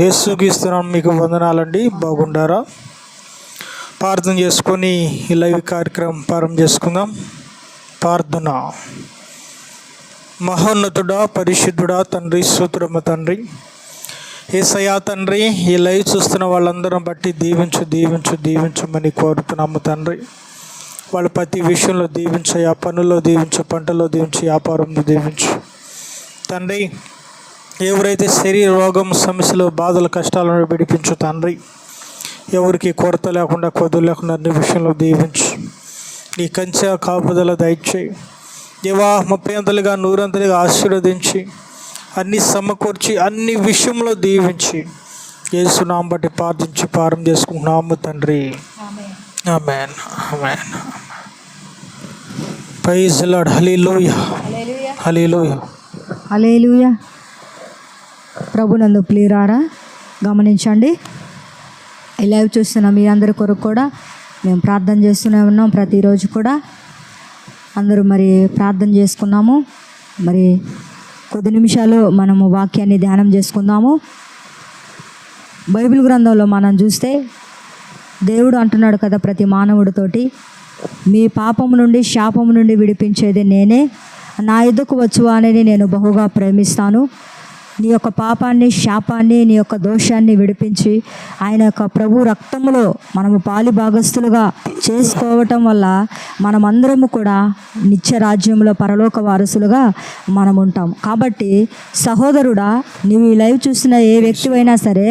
యేసుగిస్తున్నాను మీకు వందనాలండి. బాగుండారా? ప్రార్థన చేసుకొని ఈ లైవ్ కార్యక్రమం ప్రారంభం చేసుకుందాం. ప్రార్థన. మహోన్నతుడా పరిశుద్ధుడా తండ్రి సూత్రమ తండ్రి. ఏసయా తండ్రి ఈ లైవ్ చూస్తున్న వాళ్ళందరం బట్టి దీవించు దీవించు దీవించమని కోరుతున్నాము తండ్రి. వాళ్ళు ప్రతి విషయంలో దీవించు ఆ పనుల్లో దీవించు పంటలో దీవించు వ్యాపారంలో దీవించు. తండ్రి ఎవరైతే శరీర రోగం సమస్యలు బాధలు కష్టాలను విడిపించు తండ్రి ఎవరికి కొరత లేకుండా కొద్దు లేకుండా అన్ని విషయంలో దీవించు. నీ కంచె కాపుదల దయచేయి. దేవా ముప్పై అంతలుగా నూరంతలుగా ఆశీర్వదించి అన్ని సమకూర్చి అన్ని విషయంలో దీవించి ఏసునాం బట్టి ప్రార్థించి పారం చేసుకుంటున్నాము తండ్రి. Amen. Amen. Praise lord hallelujah hallelujah hallelujah ప్రభునందు ప్లీరారా గమనించండి. ఈ లైవ్ చూస్తున్న మీ అందరి కొరకు కూడా మేము ప్రార్థన చేస్తూనే ఉన్నాం. ప్రతిరోజు కూడా అందరూ మరి ప్రార్థన చేసుకున్నాము. మరి కొద్ది నిమిషాలు మనము వాక్యాన్ని ధ్యానం చేసుకుందాము. బైబిల్ గ్రంథంలో మనం చూస్తే దేవుడు అంటున్నాడు కదా ప్రతి మానవుడితోటి మీ పాపము నుండి శాపము నుండి విడిపించేది నేనే. నా ఎద్దుకు వచ్చువా అనేది నేను బహుగా ప్రేమిస్తాను. నీ యొక్క పాపాన్ని శాపాన్ని నీ యొక్క దోషాన్ని విడిపించి ఆయన యొక్క ప్రభు రక్తములో మనము పాలి భాగస్థులుగా చేసుకోవటం వల్ల మనమందరము కూడా నిత్య రాజ్యంలో పరలోక వారసులుగా మనం ఉంటాం కాబట్టి సహోదరుడా నీవు ఈ లైవ్ చూసిన ఏ వ్యక్తివైనా సరే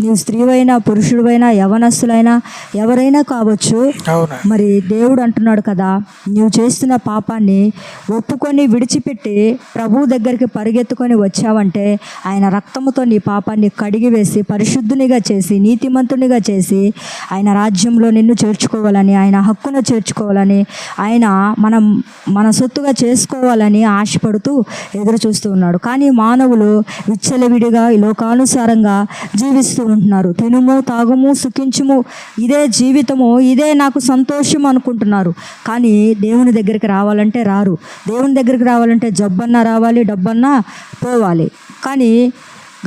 నీవు స్త్రీవైనా పురుషుడివైనా యవనస్తులైనా ఎవరైనా కావచ్చు మరి దేవుడు అంటున్నాడు కదా నువ్వు చేస్తున్న పాపాన్ని ఒప్పుకొని విడిచిపెట్టి ప్రభు దగ్గరికి పరిగెత్తుకొని వచ్చావంటే ఆయన రక్తముతో నీ పాపాన్ని కడిగివేసి పరిశుద్ధునిగా చేసి నీతిమంతునిగా చేసి ఆయన రాజ్యంలో నిన్ను చేర్చుకోవాలని ఆయన హక్కును చేర్చుకోవాలని ఆయన మనం మన సొత్తుగా చేసుకోవాలని ఆశపడుతూ ఎదురు చూస్తూ ఉన్నాడు. కానీ మానవులు విచ్చలవిడిగా ఈ లోకానుసారంగా జీవిస్తూ ఉంటున్నారు. తినుము తాగుము సుఖించుము ఇదే జీవితము ఇదే నాకు సంతోషం అనుకుంటున్నారు. కానీ దేవుని దగ్గరికి రావాలంటే రారు. దేవుని దగ్గరికి రావాలంటే జబ్బన్నా రావాలి డబ్బన్నా పోవాలి. కానీ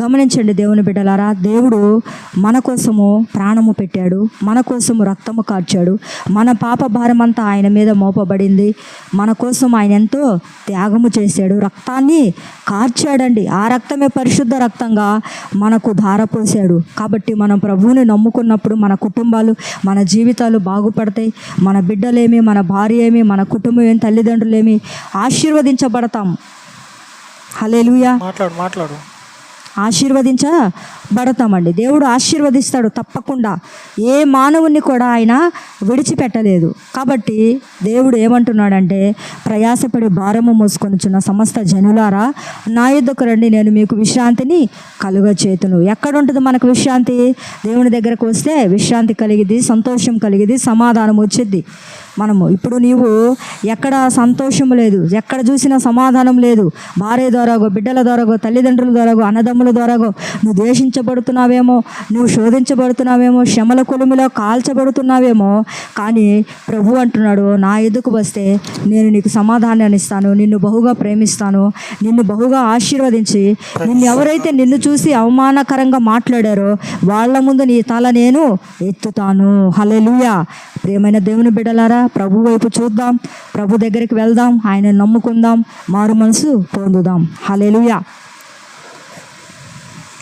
గమనించండి దేవుని బిడ్డలారా దేవుడు మన కోసము ప్రాణము పెట్టాడు మన కోసము రక్తము కార్చాడు మన పాప భారం అంతా ఆయన మీద మోపబడింది మన కోసం ఆయన ఎంతో త్యాగము చేశాడు రక్తాన్ని కార్చాడండి. ఆ రక్తమే పరిశుద్ధ రక్తంగా మనకు ధారపోశాడు. కాబట్టి మనం ప్రభువుని నమ్ముకున్నప్పుడు మన కుటుంబాలు మన జీవితాలు బాగుపడతాయి మన బిడ్డలేమి మన భార్య ఏమి మన కుటుంబం ఏమి తల్లిదండ్రులేమి ఆశీర్వదించబడతాం. హలేలుయా మాట్లాడు మాట్లాడు. ఆశీర్వదించబడతామండి దేవుడు ఆశీర్వదిస్తాడు తప్పకుండా. ఏ మానవుని కూడా ఆయన విడిచిపెట్టలేదు. కాబట్టి దేవుడు ఏమంటున్నాడంటే ప్రయాసపడి భారము మోసుకొనిచున్న సమస్త జనులారా నా యుద్ధకు రండి నేను మీకు విశ్రాంతిని కలుగ చేతును ఎక్కడ ఉంటుంది మనకు విశ్రాంతి? దేవుని దగ్గరకు వస్తే విశ్రాంతి కలిగిది సంతోషం కలిగిది సమాధానం వచ్చింది మనము. ఇప్పుడు నీవు ఎక్కడ సంతోషం లేదు ఎక్కడ చూసినా సమాధానం లేదు. భార్య ద్వారాగో బిడ్డల ద్వారాగో తల్లిదండ్రుల ద్వారాగో అన్నదమ్ముల ద్వారాగో నువ్వు ద్వేషించబడుతున్నావేమో నువ్వు శోధించబడుతున్నావేమో శ్రమల కొలుమిలో కాల్చబడుతున్నావేమో కానీ ప్రభు అంటున్నాడు నా ఎదుకు వస్తే నేను నీకు సమాధానాన్ని ఇస్తాను నిన్ను బహుగా ప్రేమిస్తాను నిన్ను బహుగా ఆశీర్వదించి నిన్ను ఎవరైతే నిన్ను చూసి అవమానకరంగా మాట్లాడారో వాళ్ళ ముందు నీ తల నేను ఎత్తుతాను. హలెలుయా ప్రియమైన దేవుని బిడ్డలారా ప్రభు వైపు చూద్దాం. ప్రభు దగ్గరికి వెళ్దాం. ఆయన నమ్ముకుందాం. మారు మనసు పొందుదాం. హలేలుయా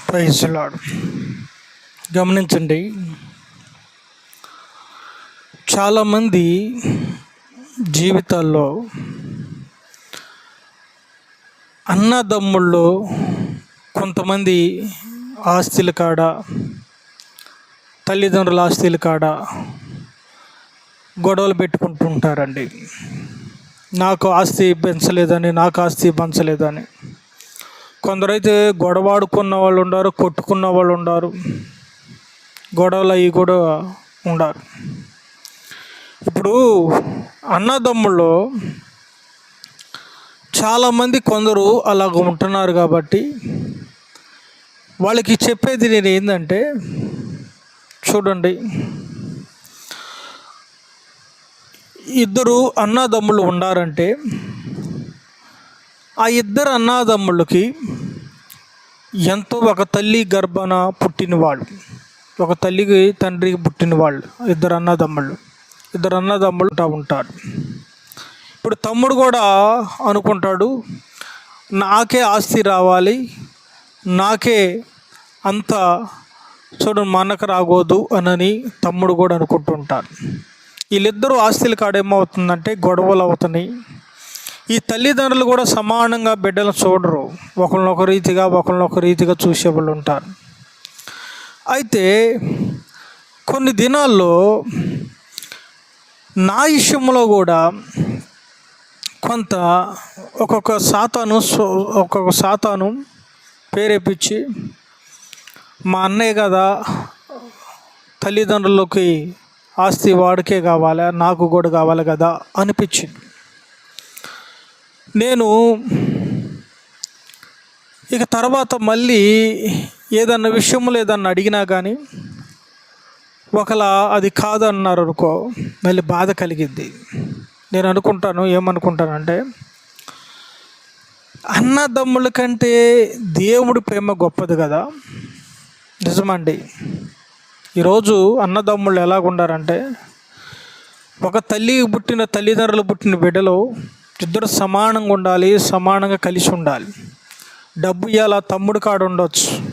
ప్రైజ్ గమనించండి. చాలామంది జీవితాల్లో అన్నదమ్ముళ్ళు కొంతమంది ఆస్తుల కాడ తల్లిదండ్రుల ఆస్తుల కాడ గొడవలు పెట్టుకుంటుంటారండి. నాకు ఆస్తి పెంచలేదని నాకు ఆస్తి పంచలేదని. కొందరైతే గొడవాడుకున్న వాళ్ళు ఉన్నారు కొట్టుకున్న వాళ్ళు ఉన్నారు గొడవలు అవి కూడా ఉండారు. ఇప్పుడు అన్నదమ్ముళ్ళు చాలామంది కొందరు అలాగ ఉంటున్నారు కాబట్టి వాళ్ళకి చెప్పేది నేను ఏంటంటే చూడండి ఇద్దరు అన్నదమ్ములు ఉన్నారంటే ఆ ఇద్దరు అన్నదమ్ములకి ఎంతో ఒక తల్లి గర్భన పుట్టినవాళ్ళు ఒక తల్లికి తండ్రికి పుట్టినవాళ్ళు ఇద్దరు అన్నదమ్ముళ్ళు ఇద్దరు అన్నదమ్ములు ఉంటారు. ఇప్పుడు తమ్ముడు కూడా అనుకుంటాడు నాకే ఆస్తి రావాలి నాకే అంత చూడు మా అన్నకు రాకూడదు అనని తమ్ముడు కూడా అనుకుంటుంటారు వీళ్ళిద్దరూ ఆస్తుల కాడేమవుతుందంటే గొడవలు అవుతున్నాయి. ఈ తల్లిదండ్రులు కూడా సమానంగా బిడ్డలను చూడరు. ఒకరినొక రీతిగా ఒకరినొక రీతిగా చూసేవాళ్ళు ఉంటారు. అయితే కొన్ని దినాల్లో నా విషయంలో కూడా కొంత ఒక్కొక్క సాతాను ఒక్కొక్క సాతాను పేరేపించి మా అన్నయ్య కదా తల్లిదండ్రులకి ఆస్తి వాడికే కావాలా? నాకు కూడా కావాలి కదా? అనిపించింది. నేను ఇక తర్వాత మళ్ళీ ఏదన్నా విషయంలో ఏదన్నా అడిగినా కానీ ఒకలా అది కాదన్నారు అనుకో మళ్ళీ బాధ కలిగింది నేను అనుకుంటాను ఏమనుకుంటానంటే అన్నదమ్ముల కంటే దేవుడి ప్రేమ గొప్పది కదా? నిజమండి. ఈరోజు అన్నదమ్ముళ్ళు ఎలాగుండారంటే ఒక తల్లి పుట్టిన తల్లిదండ్రులు పుట్టిన బిడ్డలు ఇద్దరు సమానంగా ఉండాలి సమానంగా కలిసి ఉండాలి డబ్బు ఇవాళ తమ్ముడు కాడ ఉండొచ్చు.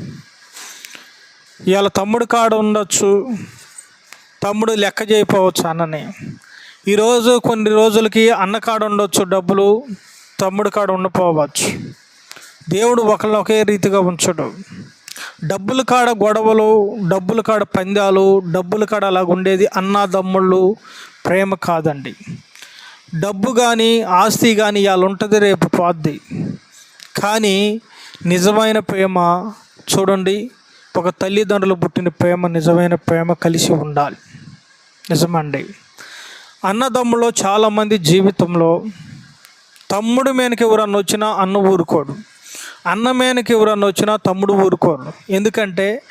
ఇవాళ తమ్ముడు కాడ ఉండొచ్చు. తమ్ముడు లెక్క చేయకపోవచ్చు అన్నని. ఈరోజు కొన్ని రోజులకి అన్న కాడ ఉండొచ్చు డబ్బులు తమ్ముడు కాడ ఉండపోవచ్చు. దేవుడు ఒకరిని ఒకే రీతిగా ఉంచడు. డబ్బుల కాడ గొడవలు డబ్బుల కాడ పందాలు డబ్బుల కాడ అలాగ ఉండేది అన్నదమ్ముళ్ళు ప్రేమ కాదండి. డబ్బు కానీ ఆస్తి కానీ ఇవాళ ఉంటుంది రేపు పోద్ది. కానీ నిజమైన ప్రేమ చూడండి ఒక తల్లిదండ్రులు పుట్టిన ప్రేమ నిజమైన ప్రేమ కలిసి ఉండాలి. నిజమండి. అన్నదమ్ములో చాలామంది జీవితంలో తమ్ముడు మీదకి ఎవరన్నా వచ్చినా అన్న ఊరుకోడు. అన్నమేనకి ఎవరన్నా వచ్చినా తమ్ముడు ఊరుకోరు. ఎందుకంటే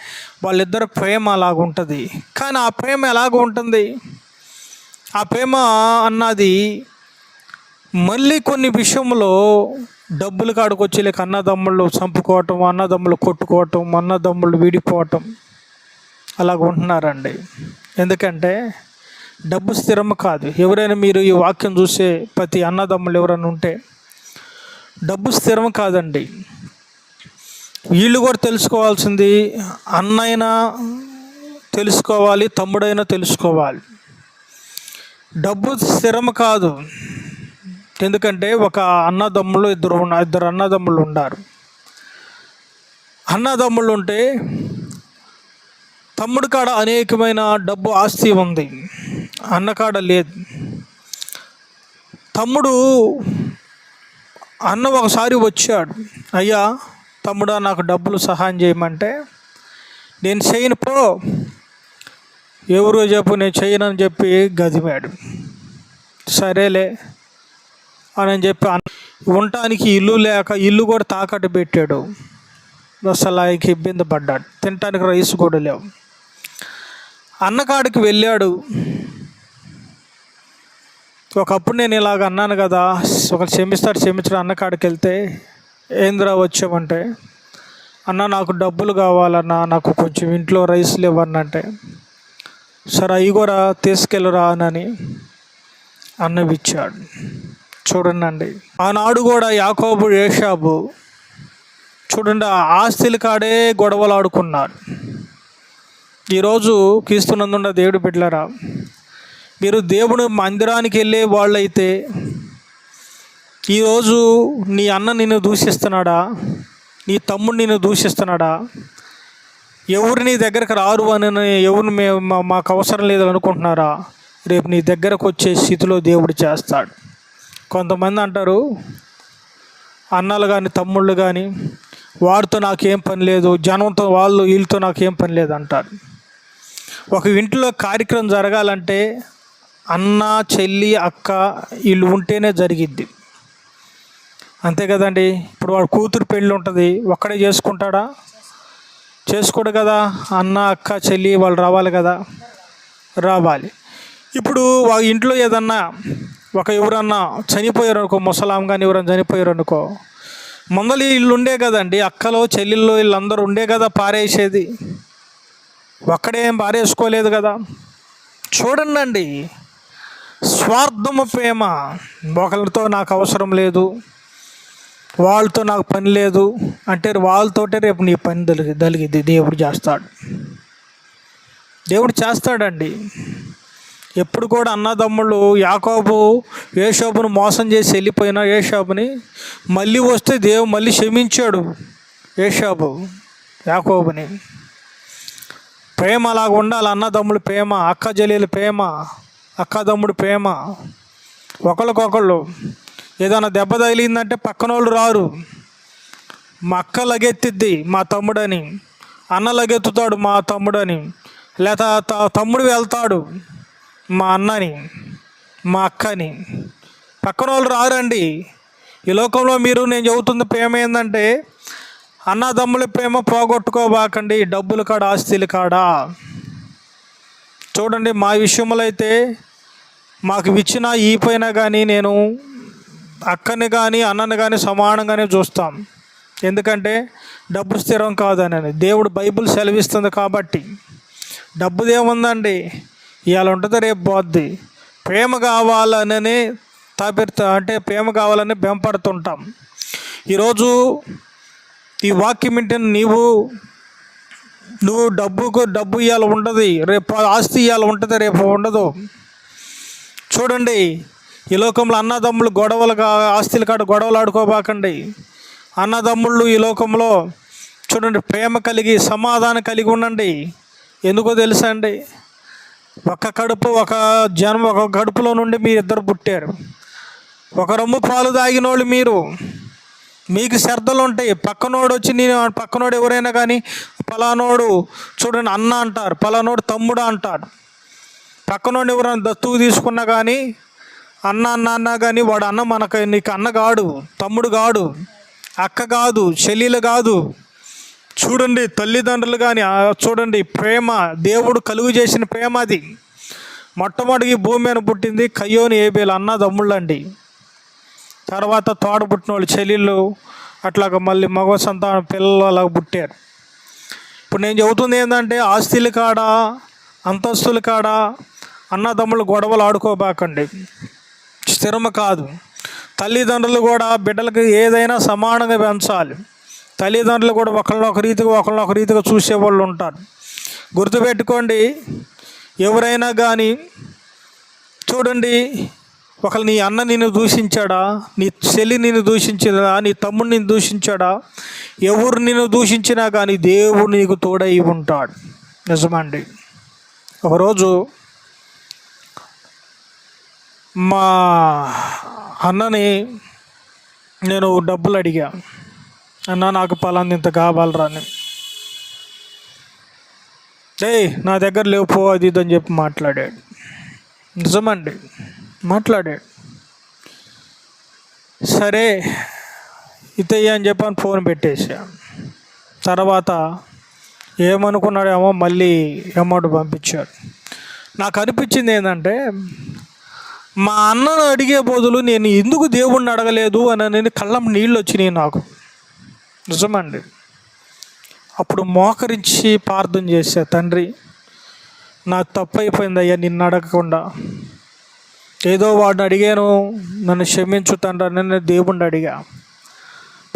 వాళ్ళిద్దరు ప్రేమ అలాగుంటుంది కానీ ఆ ప్రేమ ఎలాగ ఉంటుంది? ఆ ప్రేమ అన్నది మళ్ళీ కొన్ని విషయంలో డబ్బులు కాడుకొచ్చి లేక అన్నదమ్ముళ్ళు చంపుకోవటం అన్నదమ్ములు కొట్టుకోవటం అన్నదమ్ముళ్ళు విడిపోవటం అలాగ ఉంటున్నారండి. ఎందుకంటే డబ్బు స్థిరం కాదు. ఎవరైనా మీరు ఈ వాక్యం చూసే ప్రతి అన్నదమ్ములు ఎవరైనా ఉంటే డబ్బు స్థిరం కాదండి. వీళ్ళు కూడా తెలుసుకోవాల్సింది అన్నైనా తెలుసుకోవాలి తమ్ముడైనా తెలుసుకోవాలి. డబ్బు స్థిరం కాదు. ఎందుకంటే ఒక అన్నదమ్ములు ఇద్దరు ఉన్న ఇద్దరు అన్నదమ్ములు ఉన్నారు. అన్నదమ్ములు ఉంటే తమ్ముడు కాడ అనేకమైన డబ్బు ఆస్తి ఉంది. అన్న కాడ లేదు. తమ్ముడు అన్న ఒకసారి వచ్చాడు. అయ్యా తమ్ముడా నాకు డబ్బులు సహాయం చేయమంటే నేను చేయను పో. ఎవరు చెప్పు నేను చేయనని చెప్పి గదిమాడు సరేలే అని చెప్పి ఉండటానికి ఇల్లు లేక ఇల్లు కూడా తాకట్టు పెట్టాడు. అసలు ఆయనకి ఇబ్బంది పడ్డాడు. తినటానికి రైస్ కూడా లేవు. అన్నకాడికి వెళ్ళాడు. ఒకప్పుడు నేను ఇలాగ అన్నాను కదా ఒక క్షమిస్తాడు క్షమించడం అన్నకాడికి వెళ్తే ఏంద్రా వచ్చామంటే అన్న నాకు డబ్బులు కావాలన్నా నాకు కొంచెం ఇంట్లో రైస్ లేవన్నంటే సరే అవి కూడా తీసుకెళ్ళరా అని అన్నవిచ్చాడు. చూడండి అండి ఆనాడు కూడా యాకోబు ఏషాబు చూడండి ఆ ఆస్తుల కాడే గొడవలు ఆడుకున్నాడు ఈరోజు క్రీస్తునందున్న దేవుడు బిడ్డలరా మీరు దేవుడు మందిరానికి వెళ్ళే వాళ్ళైతే ఈరోజు నీ అన్న నిన్ను దూషిస్తున్నాడా? నీ తమ్ముడు నిన్ను దూషిస్తున్నాడా? ఎవరు నీ దగ్గరకు రారు అని ఎవరు మేము మా- మాకు అవసరం లేదు అనుకుంటున్నారా? రేపు నీ దగ్గరకు వచ్చే స్థితిలో దేవుడు చేస్తాడు. కొంతమంది అంటారు అన్నలు కానీ తమ్ముళ్ళు కానీ వారితో నాకేం పని లేదు జనంతో వాళ్ళు వీళ్ళతో నాకేం పని లేదు అంటారు. ఒక ఇంట్లో కార్యక్రమం జరగాలంటే అన్న చెల్లి అక్క వీళ్ళు ఉంటేనే జరిగిద్ది. అంతే కదండి. ఇప్పుడు వాడు కూతురు పెళ్ళి ఉంటుంది. ఒక్కడే చేసుకుంటాడా? చేసుకోడు కదా. అన్న అక్క చెల్లి వాళ్ళు రావాలి కదా. రావాలి. ఇప్పుడు వాళ్ళ ఇంట్లో ఏదన్నా ఒక ఎవరన్నా చనిపోయారు అనుకో ముసలాం కానీ ఎవరైనా చనిపోయారు అనుకో ముందలి ఇల్లు ఉండే కదండి. అక్కలో చెల్లెళ్ళు వీళ్ళందరూ ఉండే కదా పారేసేది. ఒక్కడేం పారేసుకోలేదు కదా. చూడండి అండి స్వార్థము ప్రేమ ఒకరితో నాకు అవసరం లేదు. వాళ్ళతో నాకు పని లేదు అంటే వాళ్ళతోటే రేపు నీ పని దలిగి దలిగిద్ది. దేవుడు చేస్తాడు. దేవుడు చేస్తాడండి. ఎప్పుడు కూడా అన్నదమ్ముళ్ళు యాకోబు ఏషోబును మోసం చేసి వెళ్ళిపోయిన ఏషోబుని మళ్ళీ వస్తే దేవుడు మళ్ళీ క్షమించాడు ఏషోబు యాకోబుని. ప్రేమ అలాగ ఉండాలి. అన్నదమ్ముడు ప్రేమ అక్క జలీల ప్రేమ అక్కదమ్ముడు ప్రేమ. ఒకళ్ళకొకళ్ళు ఏదైనా దెబ్బ తగిలిందంటే పక్కన వాళ్ళు రారు. మా అక్క లగెత్తిద్ది మా తమ్ముడని. అన్న లగెత్తుతాడు మా తమ్ముడని. లేదా త- తమ్ముడు వెళ్తాడు మా అన్నని మా అక్కని. పక్కన వాళ్ళు రారండి. ఈ లోకంలో మీరు నేను చెబుతున్న ప్రేమ ఏంటంటే అన్నదమ్ముల ప్రేమ పోగొట్టుకోబాకండి. డబ్బుల కాడ ఆస్తుల కాడ? చూడండి మా విషయంలో అయితే మాకు ఇచ్చిన ఈ పైన కానీ నేను అక్కని కానీ అన్నని కానీ సమానంగానే చూస్తాం. ఎందుకంటే డబ్బు స్థిరం కాదని దేవుడు బైబిల్ సెలవిస్తుంది కాబట్టి. డబ్బుదేముందండి ఇవాళ ఉంటుంది రేపు పోద్ది. ప్రేమ కావాలనని తాపెడతా అంటే ప్రేమ కావాలని బెంపడుతుంటాం ఈరోజు ఈ వాక్యం వింటే నీవు నువ్వు డబ్బుకు డబ్బు ఇవాళ ఉండదు. రేపు ఆస్తి ఇవాళ ఉంటుంది రేపు ఉండదు. చూడండి ఈ లోకంలో అన్నదమ్ములు గొడవలు కా- ఆస్తుల కాడ గొడవలు ఆడుకోబాకండి. అన్నదమ్ముళ్ళు ఈ లోకంలో చూడండి ప్రేమ కలిగి సమాధానం కలిగి ఉండండి. ఎందుకో తెలుసా అండి? ఒక కడుపు ఒక జన్మ ఒక కడుపులో నుండి మీరు ఇద్దరు పుట్టారు. ఒక రొమ్ము పాలు తాగిన వాళ్ళు మీరు. మీకు శ్రద్ధలు ఉంటాయి. పక్కనోడు వచ్చి నేను పక్కనోడు ఎవరైనా కానీ పలానోడు చూడండి అన్న అంటారు. పలానోడు తమ్ముడు అంటారు పక్కనోడు ఎవరైనా దత్తుకు తీసుకున్నా కానీ అన్న అన్న అన్నా కానీ వాడు అన్న మనకు నీకు అన్న కాడు తమ్ముడు కాడు అక్క కాదు చెల్లెలు కాదు చూడండి తల్లిదండ్రులు కానీ చూడండి ప్రేమ దేవుడు కలుగు చేసిన ప్రేమ అది. మొట్టమొదటి భూమి మీద పుట్టింది కయ్యోని ఏబేలు అన్న తమ్ముళ్ళండి. తర్వాత తోడ పుట్టిన వాళ్ళు చెల్లెళ్ళు అట్లాగ మళ్ళీ మగ సంతానం పిల్లలు అలా పుట్టారు. ఇప్పుడు నేను చెబుతుంది ఏంటంటే ఆస్తుల కాడ అంతస్తుల కాడ అన్నదమ్ములు గొడవలు ఆడుకోబాకండి. స్థిరమ కాదు. తల్లిదండ్రులు కూడా బిడ్డలకు ఏదైనా సమానంగా పెంచాలి. తల్లిదండ్రులు కూడా ఒకళ్ళని ఒక రీతిగా ఒకళ్ళని ఒక రీతిగా చూసేవాళ్ళు ఉంటారు. గుర్తుపెట్టుకోండి ఎవరైనా కానీ చూడండి ఒకళ్ళు నీ అన్న నిన్ను దూషించాడా? నీ చెల్లి నిన్ను దూషించిందా? నీ తమ్ముడు నిన్ను దూషించాడా? ఎవరు నిన్ను దూషించినా కానీ దేవుడు నీకు తోడై ఉంటాడు. నిజమండి. ఒకరోజు మా అన్నని నేను డబ్బులు అడిగా అన్న నాకు పలాంది ఇంత కావాలరా అని. ఏయ్ నా దగ్గర లేవు పో అది ఇది అని చెప్పి మాట్లాడాడు. నిజమండి మాట్లాడాడు. సరే ఇతయ్య అని చెప్పని ఫోన్ పెట్టేసా తర్వాత ఏమనుకున్నాడేమో మళ్ళీ అమౌంట్ పంపించాడు. నాకు అనిపించింది ఏంటంటే మా అన్నను అడిగే బదులు నేను ఎందుకు దేవుణ్ణి అడగలేదు అని నేను కళ్ళం నీళ్ళు వచ్చినాయి నాకు. నిజమండి. అప్పుడు మోకరించి ప్రార్థన చేశా తండ్రి నా తప్పు అయిపోయింది అయ్యా నిన్ను అడగకుండా. ఏదో వాడిని అడిగాను నన్ను క్షమించు తండ్రి అని నేను దేవుణ్ణి అడిగా.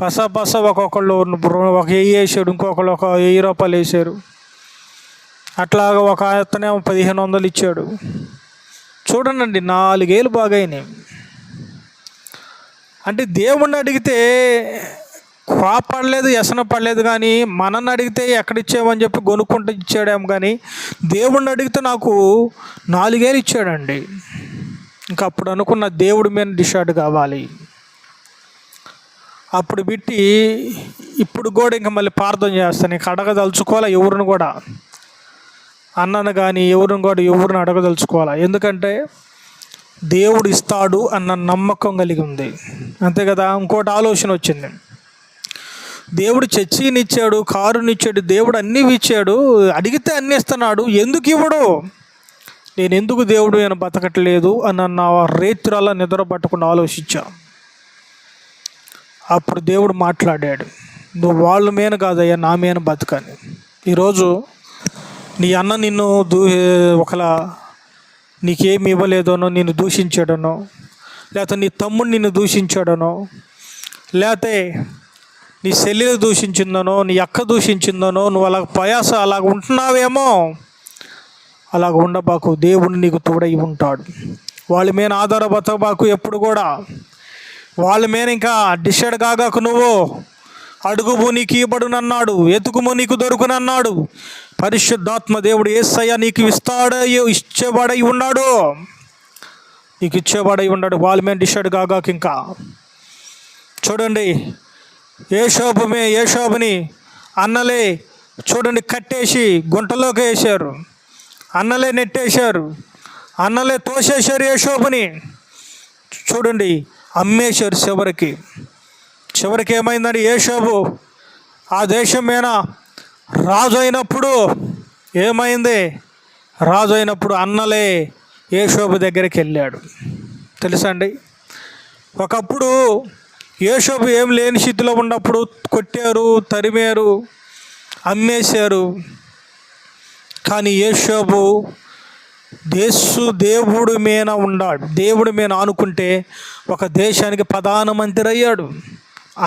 పస పస ఒక్కొక్కళ్ళు ఒక వెయ్యి వేసాడు ఇంకొకళ్ళు ఒక వెయ్యి రూపాయలు వేసారు అట్లాగా ఒక అతనే పదిహేను వందలు ఇచ్చాడు. చూడండి నాలుగేళ్ళు బాగాయినాయి అంటే దేవుణ్ణి అడిగితే కోపడలేదు వ్యసన పడలేదు కానీ మనల్ని అడిగితే ఎక్కడ ఇచ్చామని చెప్పి కొనుక్కుంటూ ఇచ్చాడేమో కానీ దేవుణ్ణి అడిగితే నాకు నాలుగేళ్ళు ఇచ్చాడండి. ఇంకా అప్పుడు అనుకున్న దేవుడి మీద డిషార్డ్ కావాలి. అప్పుడు పెట్టి ఇప్పుడు కూడా ఇంకా మళ్ళీ ప్రార్థన చేస్తాను. ఇంకా అడగదలుచుకోవాలా ఎవరిని కూడా? అన్నను కానీ ఎవరిని కూడా ఎవరిని అడగదలుచుకోవాలా? ఎందుకంటే దేవుడు ఇస్తాడు అన్న నమ్మకం కలిగి ఉంది. అంతే కదా? ఇంకోటి ఆలోచన వచ్చింది. దేవుడు చర్చినిచ్చాడు కారునిచ్చాడు దేవుడు అన్నీ ఇచ్చాడు అడిగితే అన్నీ ఇస్తున్నాడు ఎందుకు ఇవ్వడు? నేను ఎందుకు దేవుడు నేను బతకట్లేదు అని నా రేత్రాల నిద్ర పట్టకుండా ఆలోచించా. అప్పుడు దేవుడు మాట్లాడాడు నువ్వు వాళ్ళ మీద కాదయ్యా నా మీద బతకని. ఈరోజు నీ అన్న నిన్ను దూ ఒకలా నీకేమి ఇవ్వలేదనో నిన్ను దూషించాడనో లేకపోతే నీ తమ్ముడు నిన్ను దూషించాడనో లేకపోతే నీ చెల్లెలు దూషించిందనో నీ అక్క దూషించిందనో నువ్వు అలా ప్రయాస అలాగ ఉంటున్నావేమో అలాగ ఉండబాకు. దేవుడు నీకు తోడై ఉంటాడు. వాళ్ళ మీద ఆధారపడబాకు ఎప్పుడు కూడా. వాళ్ళ మీద ఇంకా డిసైడ్ కాగాకు నువ్వు. అడుగుము నీకు ఇవ్వడునన్నాడు ఎతుకుము నీకు దొరుకునన్నాడు. పరిశుద్ధాత్మ దేవుడు ఏసయ్య నీకు ఇస్తాడ ఇచ్చేవాడై ఉన్నాడు. నీకు ఇచ్చేవాడై ఉన్నాడు. వాళ్ళ డిషాడు డిసైడ్ కాగాక ఇంకా. చూడండి ఏ శోభమే ఏ శోభని అన్నలే చూడండి కట్టేసి గుంటలోకి వేశారు. అన్నలే నెట్టేశారు. అన్నలే తోసేశారు ఏ శోభని చూడండి అమ్మేశారు చివరికి. చివరికి ఏమైందండి? ఏ శోభు ఆ దేశం మీద రాజు అయినప్పుడు ఏమైంది? రాజు అయినప్పుడు అన్నలే ఏ దగ్గరికి వెళ్ళాడు. తెలుసా అండి ఒకప్పుడు యేషోబు ఏం లేని స్థితిలో ఉన్నప్పుడు కొట్టారు తరిమారు అమ్మేశారు. కానీ యేషోబు దేశు దేవుడి మీద ఉన్నాడు దేవుడి మీద ఆనుకుంటే ఒక దేశానికి ప్రధానమంత్రి అయ్యాడు.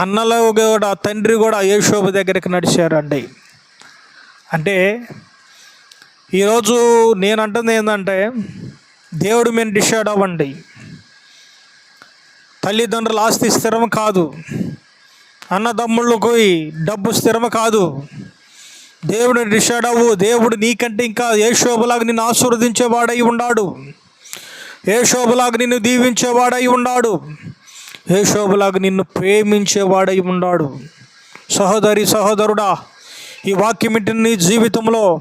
అన్నలో కూడా తండ్రి కూడా యేషోబు దగ్గరికి నడిచారండి. అంటే ఈరోజు నేను అంటుంది ఏంటంటే దేవుడు మీద డిసైడ్ అవ్వండి. తల్లిదండ్రుల ఆస్తి స్థిరం కాదు. అన్నదమ్ముళ్ళకు డబ్బు స్థిరం కాదు. దేవుడు డిసైడ్ అవ్వు. దేవుడు నీకంటే ఇంకా ఏ శోభలాగా నిన్ను ఆశీర్వదించేవాడై ఉన్నాడు ఏ శోభలాగా నిన్ను దీవించేవాడై ఉన్నాడు ఏ శోభలాగా నిన్ను ప్రేమించేవాడై ఉన్నాడు సహోదరి సహోదరుడా ఈ వాక్యం ఇంటిని నీ జీవితంలో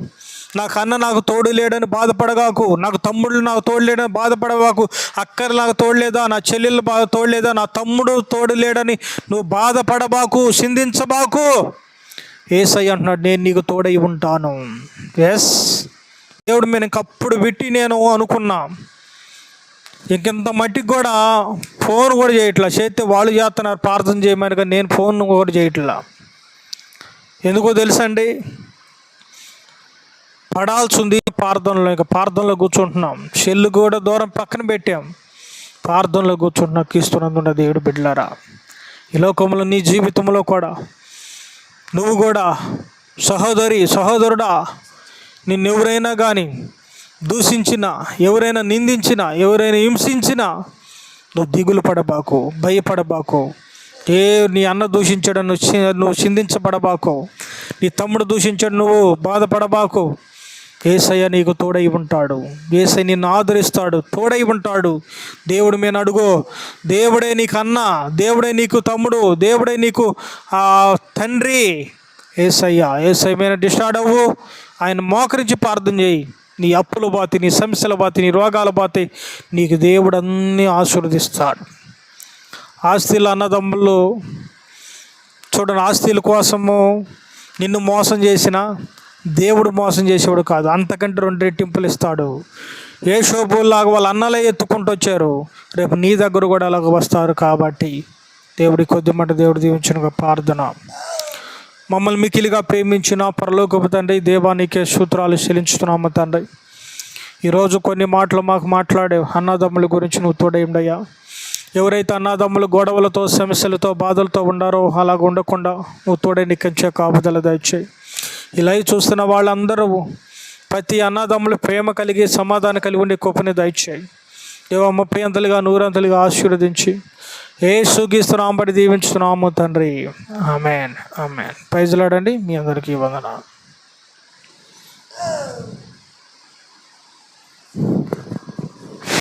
నాకు అన్న నాకు తోడు లేడని బాధపడగాకు నాకు తమ్ముడు నాకు తోడు లేడని బాధపడగాకు అక్కలు నాకు తోడలేదా నా చెల్లెలు బాగా తోడలేదా నా తమ్ముడు తోడు లేడని నువ్వు బాధపడబాకు సింధించబాకు ఏసై అంటున్నాడు నేను నీకు తోడై ఉంటాను. ఎస్ దేవుడు నేను అప్పుడు పెట్టి నేను అనుకున్నా. ఇంకెంత మట్టికి కూడా ఫోన్ కూడా చేయట్లా. చేస్తే వాళ్ళు చేస్తున్నారు ప్రార్థన చేయమని నేను ఫోన్ కూడా చేయట్లా. ఎందుకో తెలుసండి? పడాల్సింది ప్రార్థనలో ఇంకా ప్రార్థనలో కూర్చుంటున్నాం. షెల్లు కూడా దూరం పక్కన పెట్టాం. ప్రార్థనలో కూర్చుంటున్నా కీస్తున్నందున్న దేవుడు బిడ్డలారా ఈ లోకంలో నీ జీవితంలో కూడా నువ్వు కూడా సహోదరి సహోదరుడా నిన్నెవరైనా కానీ దూషించినా ఎవరైనా నిందించినా ఎవరైనా హింసించినా నువ్వు దిగులు పడబాకు భయపడబాకు. ఏ నీ అన్న దూషించాడు నువ్వు నువ్వు చిందించబడబాకు. నీ తమ్ముడు దూషించాడు నువ్వు బాధపడబాకు. ఏసయ్య నీకు తోడై ఉంటాడు. ఏసై నిన్ను ఆదరిస్తాడు తోడై ఉంటాడు. దేవుడి మీద అడుగు. దేవుడే నీకు అన్న దేవుడే నీకు తమ్ముడు దేవుడే నీకు తండ్రి. ఏసయ్య ఏసై మీద డిస్టార్డ్ అవ్వు. ఆయన మోకరించి ప్రార్థన చేయి. నీ అప్పుల బాతి నీ సమస్యల బాతి నీ రోగాల బాతి నీకు దేవుడు అన్నీ ఆశీర్వదిస్తాడు. ఆస్తిలు అన్నదమ్ములు చూడండి ఆస్తిల కోసము నిన్ను మోసం చేసిన దేవుడు మోసం చేసేవాడు కాదు. అంతకంటే రెండు రెట్టింపులు ఇస్తాడు. ఏ శోభుల్లాగా వాళ్ళ అన్నలే ఎత్తుకుంటూ వచ్చారు. రేపు నీ దగ్గర కూడా అలాగ వస్తారు కాబట్టి దేవుడి కొద్దిమంట దేవుడు దీవించిన ప్రార్థన. మమ్మల్ని మికిలిగా ప్రేమించిన పరలోకపు తండ్రి దేవానికే సూత్రాలు చెల్లించుతున్నాము తండ్రి. ఈరోజు కొన్ని మాటలు మాకు మాట్లాడే అన్నదమ్ముల గురించి నువ్వు తోడేయండయ్యా ఎవరైతే అన్నదమ్ములు గొడవలతో సమస్యలతో బాధలతో ఉండారో అలాగ ఉండకుండా నువ్వు తోడే నికంచే కాపుదల దయచేయి. ఇలా చూస్తున్న వాళ్ళందరూ ప్రతి అన్నదమ్ములు ప్రేమ కలిగి సమాధానం కలిగి ఉండే కృపని దయచేయి. దేవ ముప్పై అంతలుగా నూరంతలుగా ఆశీర్వదించి ఏ సుఖిస్తున్నాం దీవించుతున్నాము తండ్రి. ఆమెన్. ఆమెన్. ప్రైజ్లాడండి. మీ అందరికీ వందనాలు.